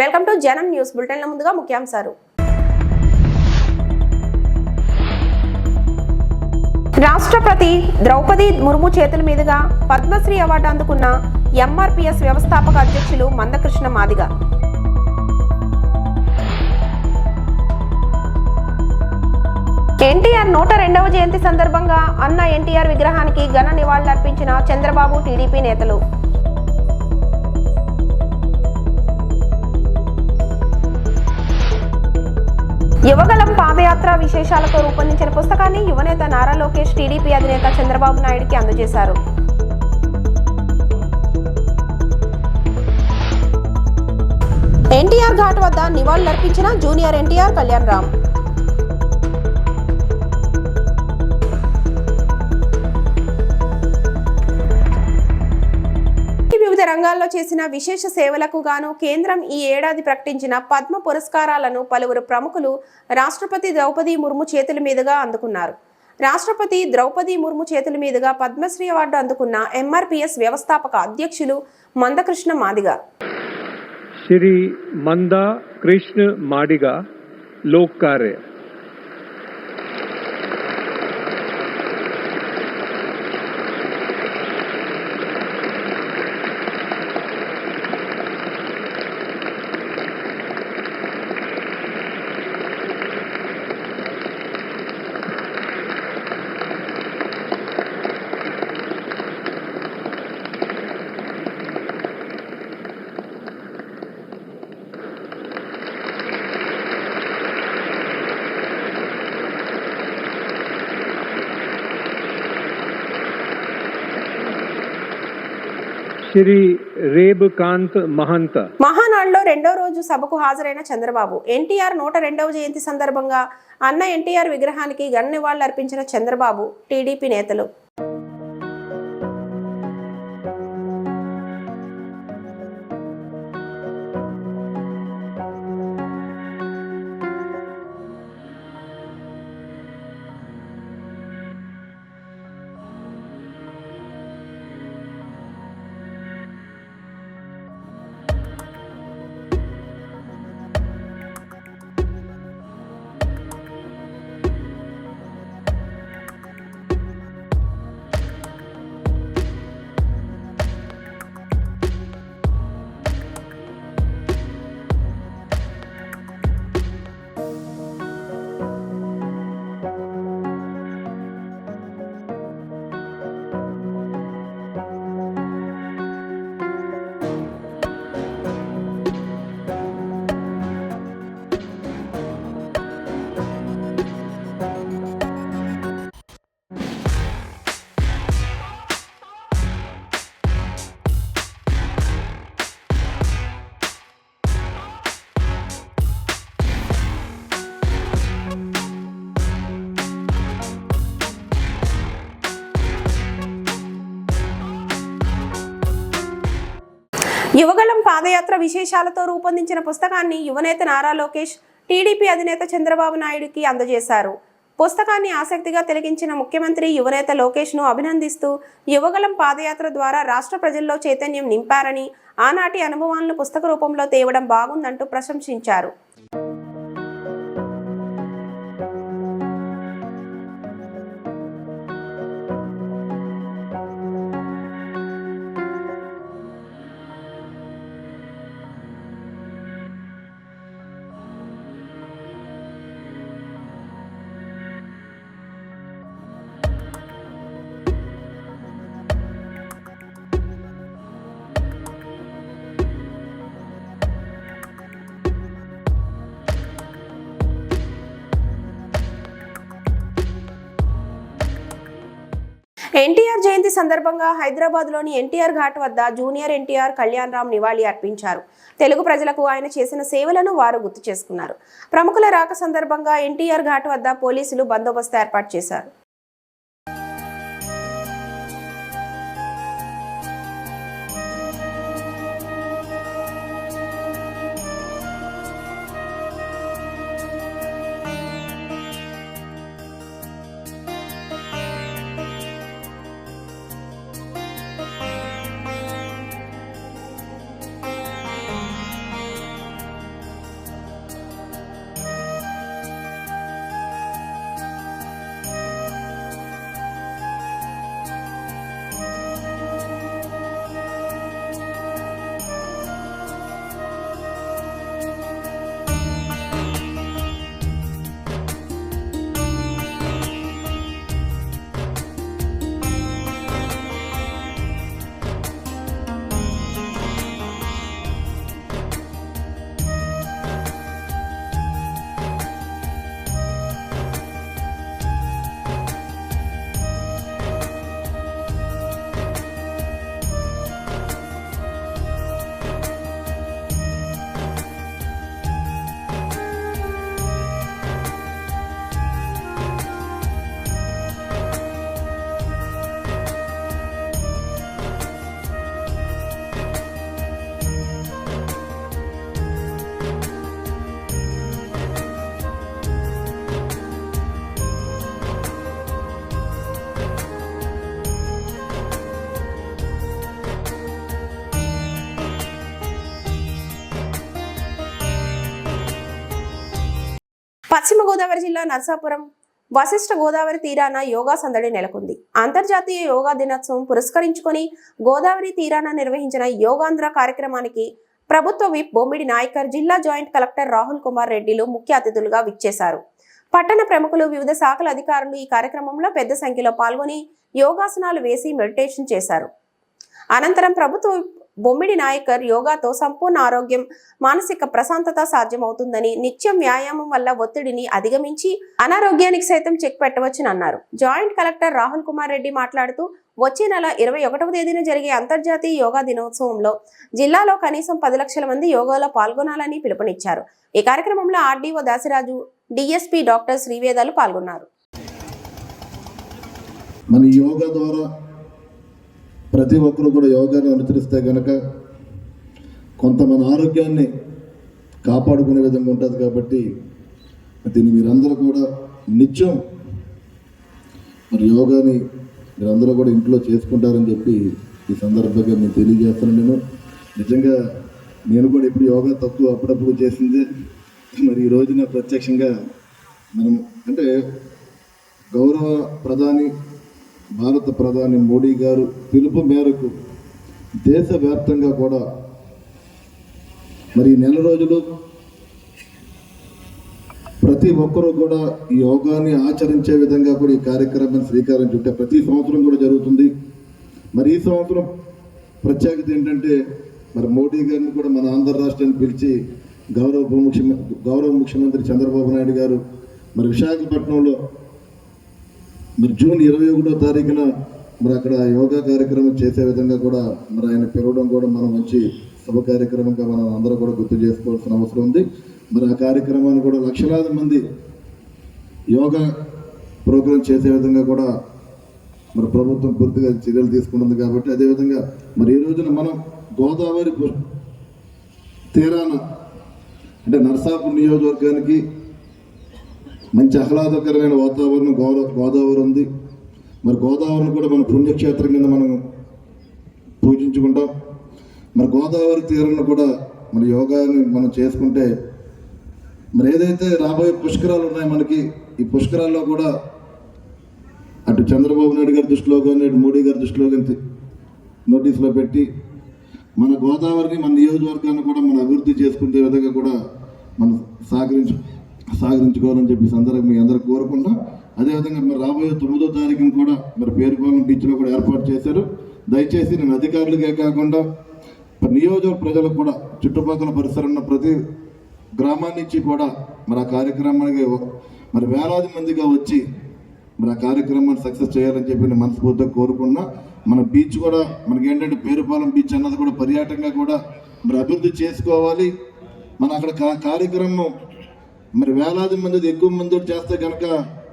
Welcome to Janam news బులెటిన్ల ముందుగా ముఖ్యాంశాలు. రాష్ట్రపతి ద్రౌపది ముర్ము చేతుల మీదుగా పద్మశ్రీ అవార్డు అందుకున్న ఎంఆర్పిఎస్ వ్యవస్థాపక అధ్యక్షులు మందకృష్ణ మాదిగ. ఎన్టీఆర్ నూట రెండవ జయంతి సందర్భంగా అన్న ఎన్టీఆర్ విగ్రహానికి ఘన నివాళులర్పించిన చంద్రబాబు టీడీపీ నేతలు. యువగలం పాదయాత్ర విశేషాలతో రూపొందించిన పుస్తకాన్ని యువనేత నారా లోకేష్ టీడీపీ అధినేత చంద్రబాబు నాయుడికి అందజేశారు. ఎన్టీఆర్ ఘాట్ వద్ద నివాళులర్పించిన జూనియర్ ఎన్టీఆర్ కళ్యాణ్ రామ్. రంగాల్లో చేసిన విశేష సేవలకు గాను కేంద్రం ఈ ఏడాది ప్రకటించిన పద్మ పురస్కారాలను పలువురు ప్రముఖులు రాష్ట్రపతి ద్రౌపది ముర్ము చేతుల మీదుగా అందుకున్నారు. రాష్ట్రపతి ద్రౌపది ముర్ము చేతుల మీదుగా పద్మశ్రీ అవార్డు అందుకున్న ఎంఆర్పిఎస్ వ్యవస్థాపక అధ్యక్షులు మందకృష్ణ మాదిగ. శ్రీ మంద కృష్ణ మాడిగా లోక్ కార్య శ్రీ రేబుకాంత్ మహంత. మహానాడులో రెండో రోజు సభకు హాజరైన చంద్రబాబు. ఎన్టీఆర్ నూట రెండవ జయంతి సందర్భంగా అన్న ఎన్టీఆర్ విగ్రహానికి ఘన నివాళులర్పించిన చంద్రబాబు టీడీపీ నేతలు. నక్షత్ర విశేషాలతో రూపొందించిన పుస్తకాన్ని యువనేత నారా లోకేష్ టీడీపీ అధినేత చంద్రబాబు నాయుడుకి అందజేశారు. పుస్తకాన్ని ఆసక్తిగా తిలకించిన ముఖ్యమంత్రి యువనేత లోకేష్ను అభినందిస్తూ యువగలం పాదయాత్ర ద్వారా రాష్ట్ర ప్రజల్లో చైతన్యం నింపారని ఆనాటి అనుభవాలను పుస్తక రూపంలో తేవడం బాగుందంటూ ప్రశంసించారు. ఎన్టీఆర్ జయంతి సందర్భంగా హైదరాబాద్లోని ఎన్టీఆర్ ఘాట్ వద్ద జూనియర్ ఎన్టీఆర్ కళ్యాణ్ రామ్ నివాళి అర్పించారు. తెలుగు ప్రజలకు ఆయన చేసిన సేవలను వారు గుర్తు చేసుకున్నారు. ప్రముఖుల రాక సందర్భంగా ఎన్టీఆర్ ఘాట్ వద్ద పోలీసులు బందోబస్తు ఏర్పాటు చేశారు. పశ్చిమ గోదావరి జిల్లా నర్సాపురం వశిష్ఠ గోదావరి తీరాన యోగా సందడి నెలకొంది. అంతర్జాతీయ యోగా దినోత్సవం పురస్కరించుకొని గోదావరి తీరాన నిర్వహించిన యోగాంధ్ర కార్యక్రమానికి ప్రభుత్వ విప్ బొమ్మిడి నాయకర్ జిల్లా జాయింట్ కలెక్టర్ రాహుల్ కుమార్ రెడ్డిలు ముఖ్య అతిథులుగా విచ్చేశారు. పట్టణ ప్రముఖులు వివిధ శాఖల అధికారులు ఈ కార్యక్రమంలో పెద్ద సంఖ్యలో పాల్గొని యోగాసనాలు వేసి మెడిటేషన్ చేశారు. అనంతరం ప్రభుత్వ విప్ బొమ్మిడి నాయకర్ యోగాతో సంపూర్ణ ఆరోగ్యం మానసిక ప్రశాంతత సాధ్యమవుతుందని నిత్యం వ్యాయామం వల్ల ఒత్తిడిని అధిగమించి అనారోగ్యానికి సైతం చెక్ పెట్టవచ్చని అన్నారు. జాయింట్ కలెక్టర్ రాహుల్ కుమార్ రెడ్డి మాట్లాడుతూ వచ్చే నెల ఇరవై ఒకటవ తేదీన జరిగే అంతర్జాతీయ యోగా దినోత్సవంలో జిల్లాలో కనీసం పది లక్షల మంది యోగాలో పాల్గొనాలని పిలుపునిచ్చారు. ఈ కార్యక్రమంలో RDO Dasiraju DSP doctor Srivedalu పాల్గొన్నారు. మన యోగా ద్వారా ప్రతి ఒక్కరు కూడా యోగాన్ని అనుసరిస్తే కనుక కొంత మన ఆరోగ్యాన్ని కాపాడుకునే విధంగా ఉంటుంది కాబట్టి దీన్ని మీరందరూ కూడా నిత్యం మరి యోగాని మీరందరూ కూడా ఇంట్లో చేసుకుంటారని చెప్పి ఈ సందర్భంగా నేను తెలియజేస్తాను. నేను నిజంగా నేను కూడా ఇప్పుడు యోగా తక్కువ అప్పుడప్పుడు చేసిందే. మరి ఈ రోజున ప్రత్యక్షంగా మనం అంటే గౌరవ ప్రధాని భారత ప్రధాని మోడీ గారు పిలుపు మేరకు దేశవ్యాప్తంగా కూడా మరి ఈ నెల రోజులు ప్రతి ఒక్కరూ కూడా ఈ యోగాని ఆచరించే విధంగా కూడా ఈ కార్యక్రమాన్ని శ్రీకారం చుట్టే ప్రతి సంవత్సరం కూడా జరుగుతుంది. మరి ఈ సంవత్సరం ప్రత్యేకత ఏంటంటే మరి మోడీ గారిని కూడా మన ఆంధ్ర రాష్ట్రాన్ని పిలిచి గౌరవ ముఖ్యమంత్రి గౌరవ ముఖ్యమంత్రి చంద్రబాబు నాయుడు గారు మరి విశాఖపట్నంలో మరి జూన్ ఇరవై ఒకటో తారీఖున మరి అక్కడ యోగా కార్యక్రమం చేసే విధంగా కూడా మరి ఆయన పిలవడం కూడా మనం మంచి శుభ కార్యక్రమంగా మనం అందరూ కూడా గుర్తు చేసుకోవాల్సిన అవసరం ఉంది. మరి ఆ కార్యక్రమాన్ని కూడా లక్షలాది మంది యోగా ప్రోగ్రాం చేసే విధంగా కూడా మరి ప్రభుత్వం పూర్తిగా చర్యలు తీసుకుంటుంది కాబట్టి అదేవిధంగా మరి ఈ రోజున మనం గోదావరి తీరాన అంటే నర్సాపూర్ నియోజకవర్గానికి మంచి ఆహ్లాదకరమైన వాతావరణం గోదా గోదావరి ఉంది. మరి గోదావరిని కూడా మన పుణ్యక్షేత్రం కింద మనం పూజించుకుంటాం. మరి గోదావరి తీరంలో కూడా మన యోగాని మనం చేసుకుంటే మరి ఏదైతే రాబోయే పుష్కరాలు ఉన్నాయి మనకి ఈ పుష్కరాల్లో కూడా అటు చంద్రబాబు నాయుడు గారి దృష్టిలో కానీ అటు మోడీ గారి దృష్టిలో కానీ నోటీసులో పెట్టి మన గోదావరిని మన నియోజకవర్గాన్ని కూడా మనం అభివృద్ధి చేసుకునే విధంగా కూడా మనం సహకరించు సహకరించుకోవాలని చెప్పి ఈ మీ అందరూ కోరుకుంటా. అదేవిధంగా మరి రాబోయే తొమ్మిదో తారీఖున కూడా మరి పేరుపాలెం బీచ్లో కూడా ఏర్పాటు చేశారు. దయచేసి నేను అధికారులకే కాకుండా నియోజక ప్రజలకు కూడా చుట్టుపక్కల పరిసర ఉన్న ప్రతి గ్రామాల నుంచి కూడా మరి ఆ కార్యక్రమానికి మరి వేలాది మందిగా వచ్చి మరి ఆ కార్యక్రమాన్ని సక్సెస్ చేయాలని చెప్పి నేను మనస్ఫూర్తిగా కోరుకున్నా మన బీచ్ కూడా మనకి ఏంటంటే పేరుపాలెం బీచ్ అన్నది కూడా పర్యాటకంగా కూడా మరి అభివృద్ధి చేసుకోవాలి. మన అక్కడ కార్యక్రమం మరి వేలాది మంది ఎక్కువ మంది చేస్తే కనుక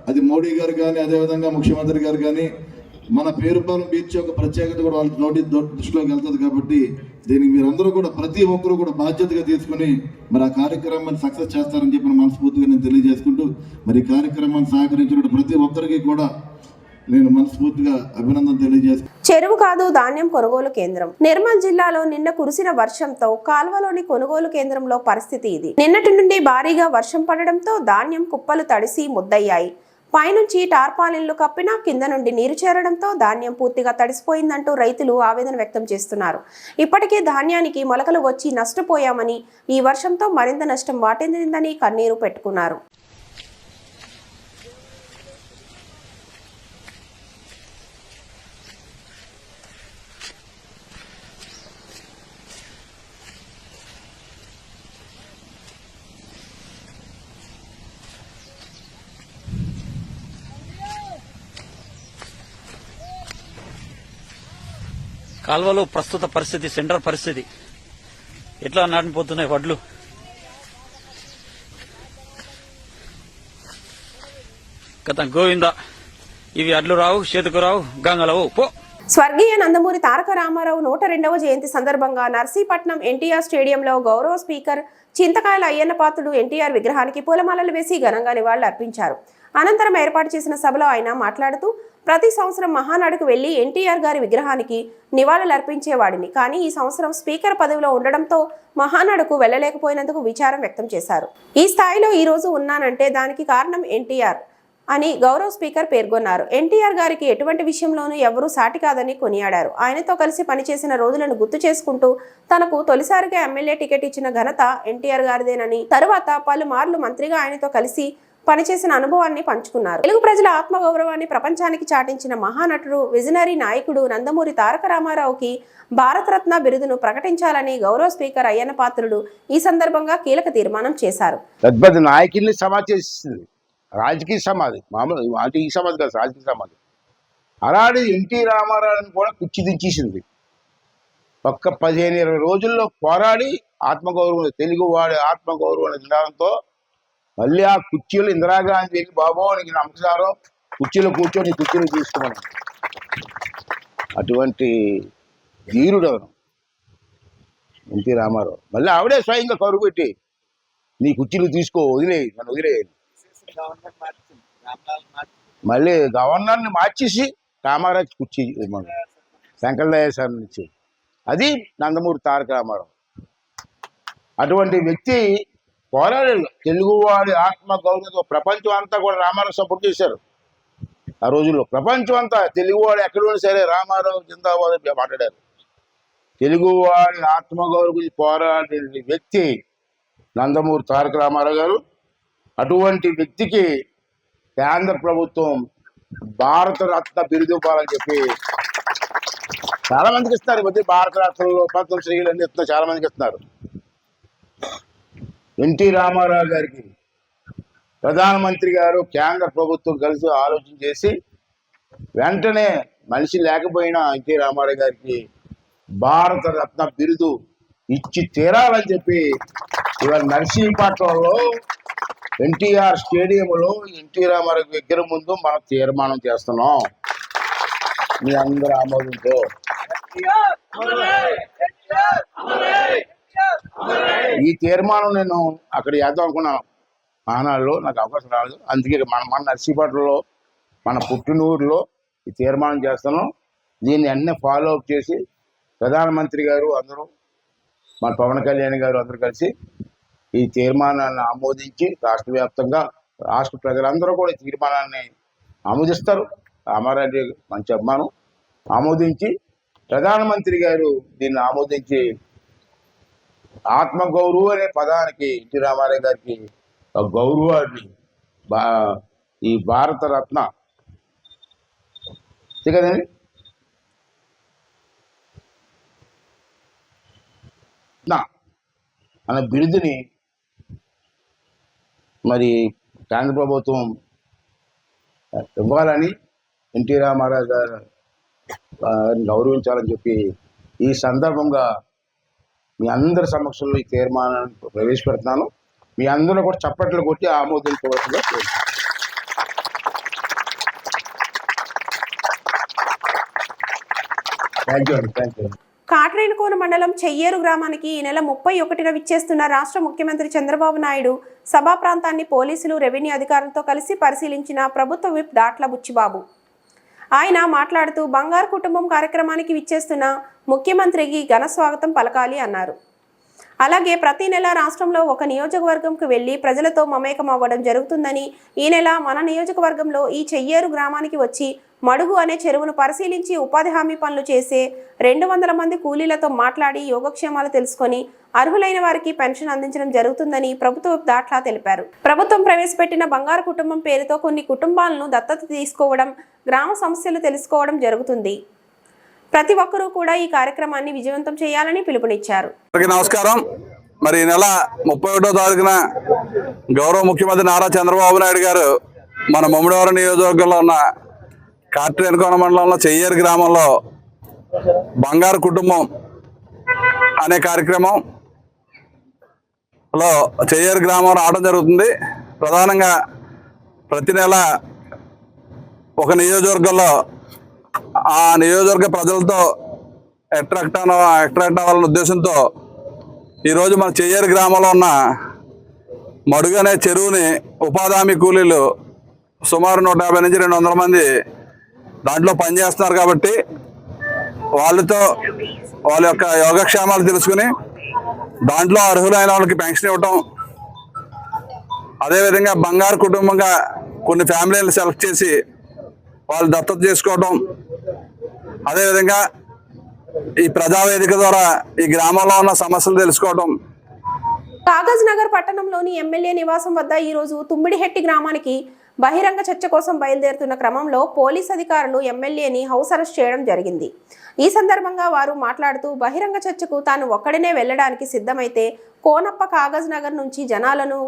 అది మోడీ గారు కానీ అదేవిధంగా ముఖ్యమంత్రి గారు కానీ మన పేరుపాలెం బీచ్ యొక్క ప్రత్యేకత కూడా వాళ్ళ నోటి దృష్టిలోకి వెళ్తుంది కాబట్టి దీనికి మీరందరూ కూడా ప్రతి ఒక్కరు కూడా బాధ్యతగా తీసుకుని మరి ఆ కార్యక్రమాన్ని సక్సెస్ చేస్తారని చెప్పిన మనస్ఫూర్తిగా నేను తెలియజేసుకుంటూ మరి ఈ కార్యక్రమాన్ని సహకరించిన ప్రతి ఒక్కరికి కూడా నేను మనస్ఫూర్తిగా అభినందన తెలియజేస్తాను చెరువు కాదు ధాన్యం కొనుగోలు కేంద్రం. నిర్మల్ జిల్లాలో నిన్న కురిసిన వర్షంతో కాల్వలోని కొనుగోలు కేంద్రంలో పరిస్థితి ఇది. నిన్నటి నుండి భారీగా వర్షం పడడంతో ధాన్యం కుప్పలు తడిసి ముద్దయ్యాయి. పైనుంచి టార్పాలిన్లు కప్పినా కింద నుండి నీరు చేరడంతో ధాన్యం పూర్తిగా తడిసిపోయిందంటూ రైతులు ఆవేదన వ్యక్తం చేస్తున్నారు. ఇప్పటికే ధాన్యానికి మొలకలు వచ్చి నష్టపోయామని ఈ వర్షంతో మరింత నష్టం వాటిల్లిందని కన్నీరు పెట్టుకున్నారు. కాల్వలో ప్రస్తుత పరిస్థితి సెంటర్ పరిస్థితి. ఎట్లా నాటిపోతున్నాయి వడ్లు? గత గోవింద. ఇవి అడ్లు రావు చేతుకు రావు గంగలవు పో. స్వర్గీయ నందమూరి తారక రామారావు నూట రెండవ జయంతి సందర్భంగా నర్సీపట్నం ఎన్టీఆర్ స్టేడియంలో గౌరవ స్పీకర్ చింతకాయల అయ్యన్న పాత్రుడు ఎన్టీఆర్ విగ్రహానికి పూలమాలలు వేసి ఘనంగా నివాళులు అర్పించారు అనంతరం ఏర్పాటు చేసిన సభలో ఆయన మాట్లాడుతూ ప్రతి సంవత్సరం మహానాడుకు వెళ్ళి ఎన్టీఆర్ గారి విగ్రహానికి నివాళులర్పించేవాడిని కానీ ఈ సంవత్సరం స్పీకర్ పదవిలో ఉండడంతో మహానాడుకు వెళ్ళలేకపోయినందుకు విచారం వ్యక్తం చేశారు. ఈ స్థాయిలో ఈ రోజు ఉన్నానంటే దానికి కారణం ఎన్టీఆర్ అని గౌరవ్ స్పీకర్ పేర్కొన్నారు. ఎన్టీఆర్ గారికి ఎటువంటి విషయంలోనూ ఎవరూ సాటి కాదని కొనియాడారు. ఆయనతో కలిసి పనిచేసిన రోజులను గుర్తు చేసుకుంటూ తనకు తొలిసారిగా ఎమ్మెల్యే టికెట్ ఇచ్చిన ఘనత ఎన్టీఆర్ గారిదేనని తరువాత పలుమార్లు మంత్రిగా ఆయనతో కలిసి పనిచేసిన అనుభవాన్ని పంచుకున్నారు. తెలుగు ప్రజల ఆత్మగౌరవాన్ని ప్రపంచానికి చాటించిన మహానటుడు విజనరీ నాయకుడు నందమూరి తారక రామారావుకి భారతరత్న బిరుదును ప్రకటించాలని గౌరవ స్పీకర్ అయ్యన్న పాత్రుడు ఈ సందర్భంగా కీలక తీర్మానం చేశారు. పెద్ద నాయకుల్ని సమాధి చేసింది. రాజకీయ సమాధి. మామూలు ఈ సమాధి కాదు రాజకీయ సమాధి. అలాంటి ఎన్టీ రామారావుని కూడా కుర్చీ దించేసింది. ఒక్క పదిహేను ఇరవై రోజుల్లో పోరాడి ఆత్మగౌరవం తెలుగువాడి ఆత్మగౌరవం నినాదంతో మళ్ళీ ఆ కుర్చీలు ఇందిరాగాంధీ వెళ్ళి బాబో నీకు నమస్కారం. కుర్చీలో కూర్చొని నీ కుర్చీలో తీసుకోమని. అటువంటి ధీరుడు అవను ఎన్టీ రామారావు. మళ్ళీ ఆవిడే స్వయంగా కరువు పెట్టి నీ కుర్చీలు తీసుకో వదిలే నన్ను వదిలే మళ్ళీ గవర్నర్ని మార్చేసి రామారాజు కుర్చీ ఇవ్వమను. శంకర నుంచి. అది నందమూరి తారక రామారావు. అటువంటి వ్యక్తి పోరాడాడు. తెలుగువాడి ఆత్మ గౌరవంతో ప్రపంచం అంతా కూడా రామారావు సపోర్ట్ చేశారు. ఆ రోజుల్లో ప్రపంచం అంతా తెలుగువాడు ఎక్కడున్నా సరే రామారావు జిందాబాద్ మాట్లాడారు. తెలుగువాడి ఆత్మగౌరవ గురించి పోరాడే వ్యక్తి నందమూరి తారక రామారావు గారు. అటువంటి వ్యక్తికి కేంద్ర ప్రభుత్వం భారత రత్న బిరుదు ఇవ్వాలని చెప్పి చాలా మందికి ఇస్తున్నారు. ఈ మధ్య భారత పద్మశ్రీలు అన్ని ఇస్తున్నారు. చాలా మందికి ఇస్తున్నారు. ఎన్టీ రామారావు గారికి ప్రధానమంత్రి గారు కేంద్ర ప్రభుత్వం కలిసి ఆలోచన చేసి వెంటనే మనిషి లేకపోయినా ఎన్టీ రామారావు గారికి భారత రత్న బిరుదు ఇచ్చి తీరాలని చెప్పి ఇవాళ నర్సీపట్నంలో ఎన్టీఆర్ స్టేడియంలో ఎన్టీ రామారావు విగ్రహం ముందు మనం తీర్మానం చేస్తున్నాం. మీ అందరి ఆమోదంతో. ఈ తీర్మానం నేను అక్కడ చేద్దాం అనుకున్నాను ఆనాడులో నాకు అవకాశం రాలేదు. అందుకే మన మన నర్సీపట్నంలో మన పుట్టినూరులో ఈ తీర్మానం చేస్తాను. దీన్ని అన్నీ ఫాలో అప్ చేసి ప్రధానమంత్రి గారు అందరూ మన పవన్ కళ్యాణ్ గారు అందరూ కలిసి ఈ తీర్మానాన్ని ఆమోదించి రాష్ట్ర వ్యాప్తంగా రాష్ట్ర ప్రజలందరూ కూడా ఈ తీర్మానాన్ని ఆమోదిస్తారు. అమరారెడ్డి మంచి అభిమానం. ఆమోదించి ప్రధానమంత్రి గారు దీన్ని ఆమోదించి ఆత్మగౌరవం అనే పదానికి ఎన్టీ రామారావు గారికి గౌరవాన్ని బా ఈ భారత రత్న అంతే కదండి? నా అనే బిరుదుని మరి కేంద్ర ప్రభుత్వం ఇవ్వాలని ఎన్టీ రామారావు గారు గౌరవించాలని చెప్పి ఈ సందర్భంగా మీ అందరి సమక్షంలో ఈ తీర్మానాన్ని ప్రవేశపెడుతున్నాను. మీ అందరూ కూడా చప్పట్లు కొట్టి ఆమోదించవలసిందిగా కోరుతున్నాను. థ్యాంక్ యూ అండి థ్యాంక్ యూ కాట్రేనికోన మండలం చెయ్యేరు గ్రామానికి ఈ నెల ముప్పై ఒకటిన విచ్చేస్తున్న రాష్ట్ర ముఖ్యమంత్రి చంద్రబాబు నాయుడు సభా ప్రాంతాన్ని పోలీసులు రెవెన్యూ అధికారులతో కలిసి పరిశీలించిన ప్రభుత్వ విప్ దాట్ల బుచ్చిబాబు. ఆయన మాట్లాడుతూ బంగారు కుటుంబం కార్యక్రమానికి విచ్చేస్తున్న ముఖ్యమంత్రికి ఘన స్వాగతం పలకాలి అన్నారు. అలాగే ప్రతి నెల రాష్ట్రంలో ఒక నియోజకవర్గంకు వెళ్ళి ప్రజలతో మమేకం అవ్వడం జరుగుతుందని ఈ నెల మన నియోజకవర్గంలో ఈ చెయ్యేరు గ్రామానికి వచ్చి మడుగు అనే చెరువును పరిశీలించి ఉపాధి హామీ పనులు చేసే రెండు వందల మంది కూలీలతో మాట్లాడి యోగక్షేమాలు తెలుసుకొని అర్హులైన వారికి పెన్షన్ అందించడం జరుగుతుందని ప్రభుత్వ దాట్లా తెలిపారు. ప్రభుత్వం ప్రవేశపెట్టిన బంగారు కుటుంబం పేరుతో కొన్ని కుటుంబాలను దత్తత తీసుకోవడం గ్రామ సమస్యలు తెలుసుకోవడం జరుగుతుంది. ప్రతి ఒక్కరూ కూడా ఈ కార్యక్రమాన్ని విజయవంతం చేయాలని పిలుపునిచ్చారు. నమస్కారం. మరి ఈ నెల ముప్పై ఒకటో తారీఖున గౌరవ ముఖ్యమంత్రి నారా చంద్రబాబు నాయుడు గారు మన మమ్మడివారం నియోజకవర్గంలో ఉన్న కార్తీకోన మండలంలో చెయ్యేరు గ్రామంలో బంగారు కుటుంబం అనే కార్యక్రమం లో చెయ్యేరు గ్రామం రావడం జరుగుతుంది. ప్రధానంగా ప్రతి నెల ఒక నియోజకవర్గంలో ఆ నియోజకవర్గ ప్రజలతో అట్రాక్ట్ అవ అట్రాక్ట్ అవ్వాలనే ఉద్దేశంతో ఈరోజు మన చెయ్యేరు గ్రామంలో ఉన్న మడుగనే చెరువుని ఉపాధి హామీ కూలీలు సుమారు నూట యాభై నుంచి రెండు వందల మంది దాంట్లో పనిచేస్తున్నారు కాబట్టి వాళ్ళతో వాళ్ళ యొక్క యోగక్షేమాలు తెలుసుకుని దాంట్లో అర్హులైన వాళ్ళకి పెన్షన్ ఇవ్వటం అదేవిధంగా బంగారు కుటుంబంగా కొన్ని ఫ్యామిలీలు సెలెక్ట్ చేసి వాళ్ళు దత్తత చేసుకోవటం. అదేవిధంగా ఈ ప్రజావేదిక ద్వారా ఈ గ్రామంలో ఉన్న సమస్యలు తెలుసుకోవటం. కాగజ్ నగర్ పట్టణంలోని ఎమ్మెల్యే నివాసం వద్ద ఈరోజు తుమ్మిడిహెట్టి గ్రామానికి బహిరంగ చర్చ కోసం బయలుదేరుతున్న క్రమంలో పోలీస్ అధికారులు ఎమ్మెల్యేని హౌస్ అరెస్ట్ చేయడం జరిగింది. ఈ సందర్భంగా వారు మాట్లాడుతూ బహిరంగ చర్చకు తాను ఒక్కడినే వెళ్ళడానికి సిద్ధమైతే కోనప్ప కాగజ్ నగర్ నుంచి జనాలను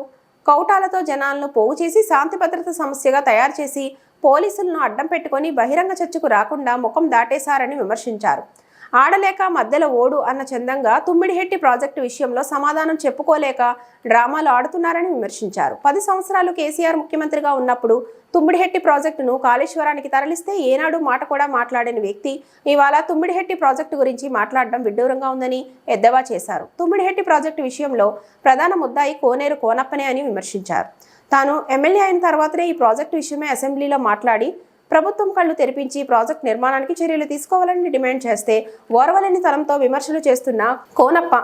కౌటాలతో జనాలను పోగు చేసి శాంతి భద్రత సమస్యగా తయారు చేసి పోలీసులను అడ్డం పెట్టుకొని బహిరంగ చర్చకు రాకుండా ముఖం దాటేశారని విమర్శించారు. ఆడలేక మధ్యలో ఓడు అన్న చందంగా తుమ్మిడిహెట్టి ప్రాజెక్టు విషయంలో సమాధానం చెప్పుకోలేక డ్రామాలు ఆడుతున్నారని విమర్శించారు. పది సంవత్సరాలు కేసీఆర్ ముఖ్యమంత్రిగా ఉన్నప్పుడు తుమ్మిడిహెట్టి ప్రాజెక్టును కాళేశ్వరానికి తరలిస్తే ఏనాడు మాట కూడా మాట్లాడిన వ్యక్తి ఇవాళ తుమ్మిడిహెట్టి ప్రాజెక్టు గురించి మాట్లాడడం విడ్డూరంగా ఉందని ఎద్దవా చేశారు. తుమ్మిడిహెట్టి ప్రాజెక్టు విషయంలో ప్రధాన ముద్దాయి కోనేరు కోనప్పనే అని విమర్శించారు. తాను ఎమ్మెల్యే అయిన తర్వాతనే ఈ ప్రాజెక్టు విషయమే అసెంబ్లీలో మాట్లాడి ప్రభుత్వం కళ్ళు తెరిపించి ప్రాజెక్ట్ నిర్మాణానికి చర్యలు తీసుకోవాలని డిమాండ్ చేస్తే ఓర్వలేని తలంతో విమర్శలు చేస్తున్న కోనప్ప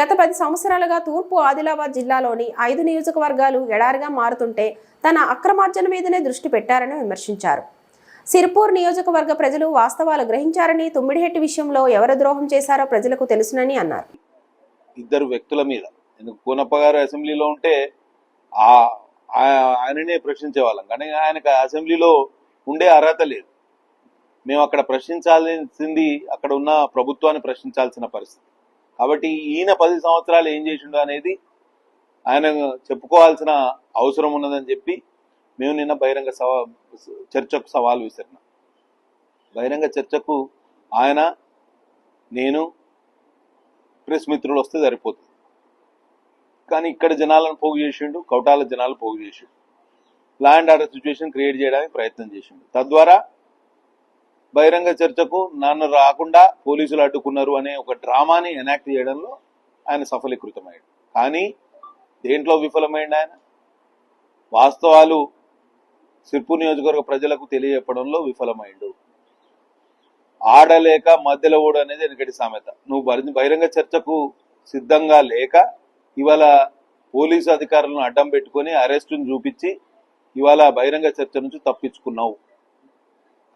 గత పది సంవత్సరాలుగా తూర్పు ఆదిలాబాద్ జిల్లాలోని ఐదు నియోజకవర్గాలు ఎడారిగా మారుతుంటే తన అక్రమార్జన మీదనే దృష్టి పెట్టారని విమర్శించారు. సిర్పూర్ నియోజకవర్గ ప్రజలు వాస్తవాలు గ్రహించారని తుమ్మిడిహెట్టి విషయంలో ఎవరు ద్రోహం చేశారో ప్రజలకు తెలుసునని అన్నారు. ఇద్దరు వ్యక్తుల మీద కోనప్ప గారు అసెంబ్లీలో ఉంటే ఆ- ఆయననే ప్రశ్నించే వాళ్ళం కానీ ఆయనకు అసెంబ్లీలో ఉండే అర్హత లేదు. మేము అక్కడ ప్రశ్నించాల్సింది అక్కడ ఉన్న ప్రభుత్వాన్ని ప్రశ్నించాల్సిన పరిస్థితి. కాబట్టి ఈయన పది సంవత్సరాలు ఏం చేసిండు అనేది ఆయన చెప్పుకోవాల్సిన అవసరం ఉన్నదని చెప్పి మేము నిన్న బహిరంగ సవా చర్చకు సవాల్ విసిరినాం. బహిరంగ చర్చకు ఆయన నేను ప్రెస్ మిత్రులు వస్తే సరిపోతుంది. కానీ ఇక్కడ జనాలను పోగు చేసిండు కౌటాల జనాలు పోగు చేసిండు. ల్యాండ్ ఆర్డర్ సిచ్యువేషన్ క్రియేట్ చేయడానికి ప్రయత్నం చేసిండు. తద్వారా బహిరంగ చర్చకు నన్ను రాకుండా పోలీసులు అడ్డుకున్నారు అనే ఒక డ్రామాని ఎనాక్ట్ చేయడంలో ఆయన సఫలీకృతమయ్యాడు. కానీ దేంట్లో విఫలమైంది ఆయన? వాస్తవాలు సిర్పు నియోజకవర్గ ప్రజలకు తెలియజెప్పడంలో విఫలమైండు. ఆడలేక మధ్యలో ఓడు అనేది వెనకటి సామెత. నువ్వు బరి- బహిరంగ చర్చకు సిద్ధంగా లేక ఇవాళ పోలీసు అధికారులను అడ్డం పెట్టుకొని అరెస్టును చూపించి ఇవాళ బహిరంగ చర్చ నుంచి తప్పించుకున్నావు.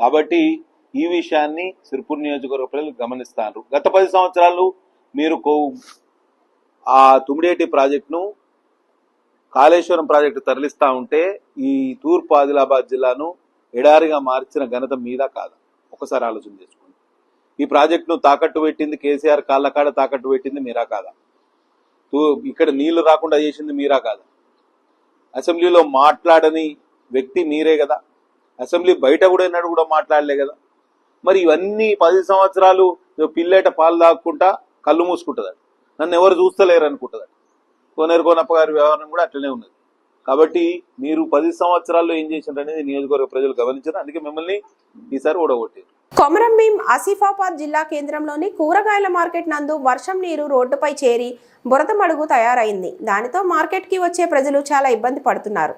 కాబట్టి ఈ విషయాన్ని సిర్పూర్ నియోజకవర్గ ప్రజలు గమనిస్తారు గత పది సంవత్సరాలు మీరు కో- ఆ తుమ్మిడేటి ప్రాజెక్టును కాళేశ్వరం ప్రాజెక్టు తరలిస్తా ఉంటే ఈ తూర్పు ఆదిలాబాద్ జిల్లాను ఎడారిగా మార్చిన ఘనత మీద కాదు? ఒకసారి ఆలోచన చేసుకోండి. ఈ ప్రాజెక్టును తాకట్టు పెట్టింది కేసీఆర్ కాళ్ళకాడ తాకట్టు పెట్టింది మీరా కాదా? ఇక్కడ నీళ్ళు రాకుండా చేసింది మీరా కాదా. అసెంబ్లీలో మాట్లాడని వ్యక్తి మీరే కదా. అసెంబ్లీ బయట కూడా నాడు కూడా మాట్లాడలే కదా. మరి ఇవన్నీ పది సంవత్సరాలు పిల్లేట పాలు తాక్కుంటా కళ్ళు మూసుకుంటుంది నన్ను ఎవరు చూస్తలేరు అనుకుంటుంది కోనేరు కోనప్ప గారి వ్యవహారం కూడా అట్లనే ఉన్నది. కాబట్టి మీరు పది సంవత్సరాల్లో ఏం చేసినారు అనేది నియోజకవర్గ ప్రజలు గమనించారు. అందుకే మిమ్మల్ని ఈసారి ఓడగొట్టారు. కొమరంభీం ఆసిఫాబాద్ జిల్లా కేంద్రంలోని కూరగాయల మార్కెట్ నందు వర్షం నీరు రోడ్డుపై చేరి బురద మడుగు తయారైంది. దానితో మార్కెట్కి వచ్చే ప్రజలు చాలా ఇబ్బంది పడుతున్నారు.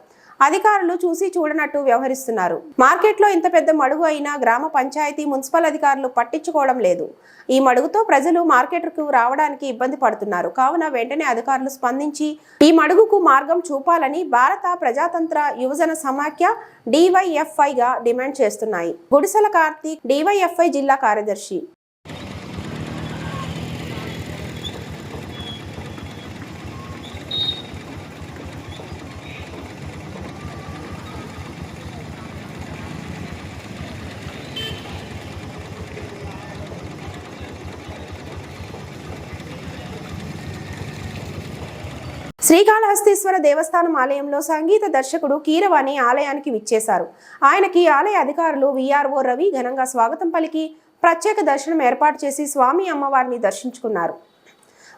అధికారులు చూసి చూడనట్టు వ్యవహరిస్తున్నారు. మార్కెట్లో ఇంత పెద్ద మడుగు అయినా గ్రామ పంచాయతీ మున్సిపల్ అధికారులు పట్టించుకోవడం లేదు. ఈ మడుగుతో ప్రజలు మార్కెట్కు రావడానికి ఇబ్బంది పడుతున్నారు. కావున వెంటనే అధికారులు స్పందించి ఈ మడుగుకు మార్గం చూపాలని భారత ప్రజాతంత్ర యువజన సమాఖ్య డివైఎఫ్ఐ గా డిమాండ్ చేస్తున్నాయి. గుడిసెల కార్తీక్ డివైఎఫ్ఐ జిల్లా కార్యదర్శి శ్రీకాళహస్తీశ్వర దేవస్థానం ఆలయంలో సంగీత దర్శకుడు కీరవాణి ఆలయానికి విచ్చేశారు. ఆయనకి ఆలయ అధికారులు విఆర్ఓ రవి ఘనంగా స్వాగతం పలికి ప్రత్యేక దర్శనం ఏర్పాటు చేసి స్వామి అమ్మవారిని దర్శించుకున్నారు.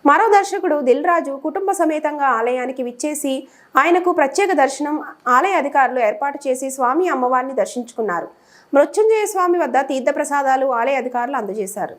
మరో దర్శకుడు దిల్ రాజు కుటుంబ సమేతంగా ఆలయానికి విచ్చేసి ఆయనకు ప్రత్యేక దర్శనం ఆలయ అధికారులు ఏర్పాటు చేసి స్వామి అమ్మవారిని దర్శించుకున్నారు. మృత్యుంజయ స్వామి వద్ద తీర్థప్రసాదాలు ఆలయ అధికారులు అందజేశారు.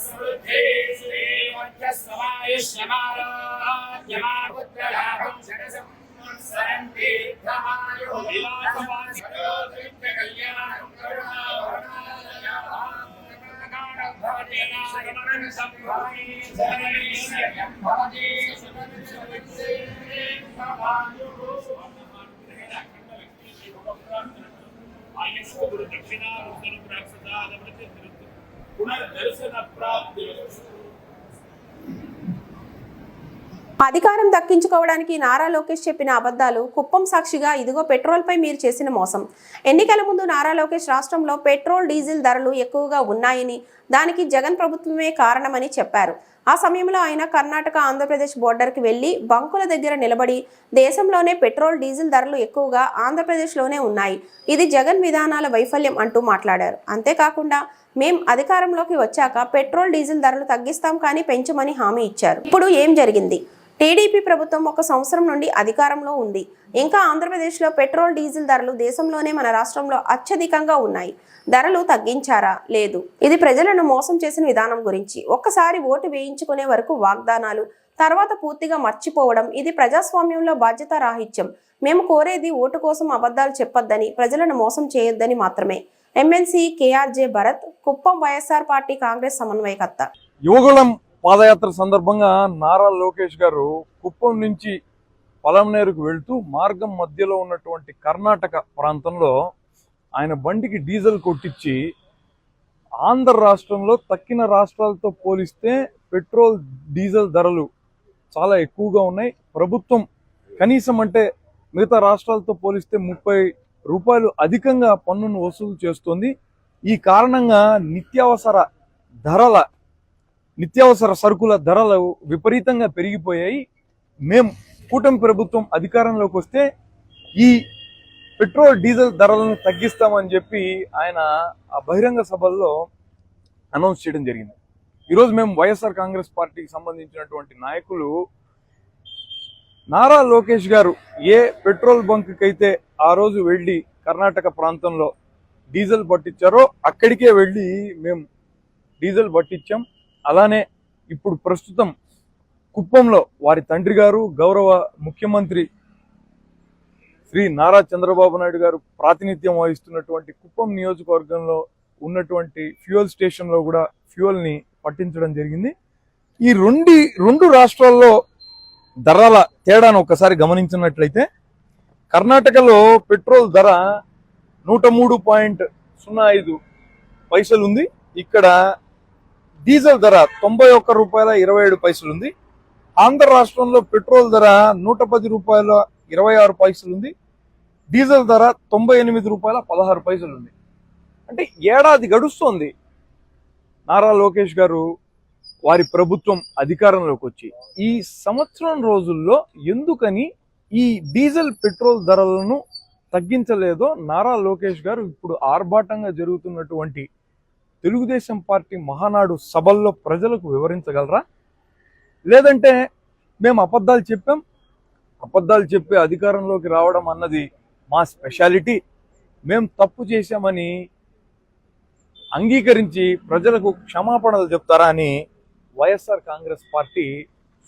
समृद्धे श्रीमध्यस्वायुष्यमाराज्यमापुत्रलाभं षडसंवत्सरं दीर्घमायो विलासवासिकल्याणं పునర్దర్శన ప్రాప్తి అధికారం దక్కించుకోవడానికి నారా లోకేష్ చెప్పిన అబద్ధాలు కుప్పం సాక్షిగా ఇదిగో పెట్రోల్పై మీరు చేసిన మోసం. ఎన్నికల ముందు నారా లోకేష్ రాష్ట్రంలో పెట్రోల్ డీజిల్ ధరలు ఎక్కువగా ఉన్నాయని దానికి జగన్ ప్రభుత్వమే కారణమని చెప్పారు. ఆ సమయంలో ఆయన కర్ణాటక ఆంధ్రప్రదేశ్ బోర్డర్కి వెళ్ళి బంకుల దగ్గర నిలబడి దేశంలోనే పెట్రోల్ డీజిల్ ధరలు ఎక్కువగా ఆంధ్రప్రదేశ్లోనే ఉన్నాయి. ఇది జగన్ విధానాల వైఫల్యం అంటూ మాట్లాడారు. అంతేకాకుండా మేం అధికారంలోకి వచ్చాక పెట్రోల్ డీజిల్ ధరలు తగ్గిస్తాం కానీ పెంచమని హామీ ఇచ్చారు. ఇప్పుడు ఏం జరిగింది? టీడీపీ ప్రభుత్వం ఒక సంవత్సరం నుండి అధికారంలో ఉంది. ఇంకా ఆంధ్రప్రదేశ్లో పెట్రోల్ డీజిల్ ధరలు దేశంలోనే మన రాష్ట్రంలో అత్యధికంగా ఉన్నాయి. ధరలు తగ్గించారా? లేదు. ఇది ప్రజలను మోసం చేసిన విధానం గురించి. ఒక్కసారి ఓటు వేయించుకునే వరకు వాగ్దానాలు తర్వాత పూర్తిగా మర్చిపోవడం ఇది ప్రజాస్వామ్యంలో బాధ్యత రాహిత్యం. మేము కోరేది ఓటు కోసం అబద్ధాలు చెప్పొద్దని ప్రజలను మోసం చేయొద్దని మాత్రమే. MLC KRJ Bharat Kuppam YSR party Congress సమన్వయకర్త. యువగుళం పాదయాత్ర సందర్భంగా నారా లోకేష్ గారు కుప్పం నుంచి పలంనేరుకు వెళ్తూ మార్గం మధ్యలో ఉన్నటువంటి కర్ణాటక ప్రాంతంలో ఆయన బండికి డీజిల్ కొట్టించి ఆంధ్ర రాష్ట్రంలో తక్కిన రాష్ట్రాలతో పోలిస్తే పెట్రోల్ డీజిల్ ధరలు చాలా ఎక్కువగా ఉన్నాయి. ప్రభుత్వం కనీసం అంటే మిగతా రాష్ట్రాలతో పోలిస్తే ముప్పై రూపాయలు అధికంగా పన్నును వసూలు చేస్తోంది. ఈ కారణంగా నిత్యావసర ధరల నిత్యావసర సరుకుల ధరలు విపరీతంగా పెరిగిపోయాయి. మేము కూటమి ప్రభుత్వం అధికారంలోకి వస్తే ఈ పెట్రోల్ డీజిల్ ధరలను తగ్గిస్తామని చెప్పి ఆయన ఆ బహిరంగ సభల్లో అనౌన్స్ చేయడం జరిగింది. ఈరోజు మేము వైఎస్ఆర్ కాంగ్రెస్ పార్టీకి సంబంధించినటువంటి నాయకులు నారా లోకేష్ గారు ఏ పెట్రోల్ బంక్కి అయితే ఆ రోజు వెళ్ళి కర్ణాటక ప్రాంతంలో డీజిల్ పట్టించారో అక్కడికే వెళ్ళి మేము డీజిల్ పట్టించాం. అలానే ఇప్పుడు ప్రస్తుతం కుప్పంలో వారి తండ్రి గారు గౌరవ ముఖ్యమంత్రి శ్రీ నారా చంద్రబాబు నాయుడు గారు ప్రాతినిధ్యం వహిస్తున్నటువంటి కుప్పం నియోజకవర్గంలో ఉన్నటువంటి ఫ్యూయల్ స్టేషన్లో కూడా ఫ్యూయల్ని పట్టించడం జరిగింది. ఈ రెండు రెండు రాష్ట్రాల్లో ధరల తేడాను ఒకసారి గమనించినట్లయితే కర్ణాటకలో పెట్రోల్ ధర నూట మూడు పాయింట్ సున్నా ఐదు పైసలు ఉంది ఇక్కడ డీజిల్ ధర తొంభై ఒక్క రూపాయల ఇరవై ఏడు పైసలు ఉంది ఆంధ్ర రాష్ట్రంలో పెట్రోల్ ధర నూట పది రూపాయల ఇరవై ఆరు పైసలు ఉంది డీజిల్ ధర తొంభై ఎనిమిది రూపాయల పదహారు పైసలు ఉంది అంటే ఏడాది గడుస్తోంది. నారా లోకేష్ గారు వారి ప్రభుత్వం అధికారంలోకి వచ్చి ఈ సంవత్సరం రోజుల్లో ఎందుకని ఈ డీజిల్ పెట్రోల్ ధరలను తగ్గించలేదో నారా లోకేష్ గారు ఇప్పుడు ఆర్భాటంగా జరుగుతున్నటువంటి తెలుగుదేశం పార్టీ మహానాడు సభల్లో ప్రజలకు వివరించగలరా? లేదంటే మేము అబద్ధాలు చెప్పాం. అబద్ధాలు చెప్పి అధికారంలోకి రావడం అన్నది మా స్పెషాలిటీ. మేము తప్పు చేశామని అంగీకరించి ప్రజలకు క్షమాపణలు చెప్తారా అని వైఎస్ఆర్ కాంగ్రెస్ పార్టీ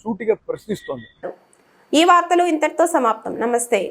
సూటిగా ప్రశ్నిస్తోంది. ఈ వార్తలు ఇంతటితో సమాప్తం. నమస్తే.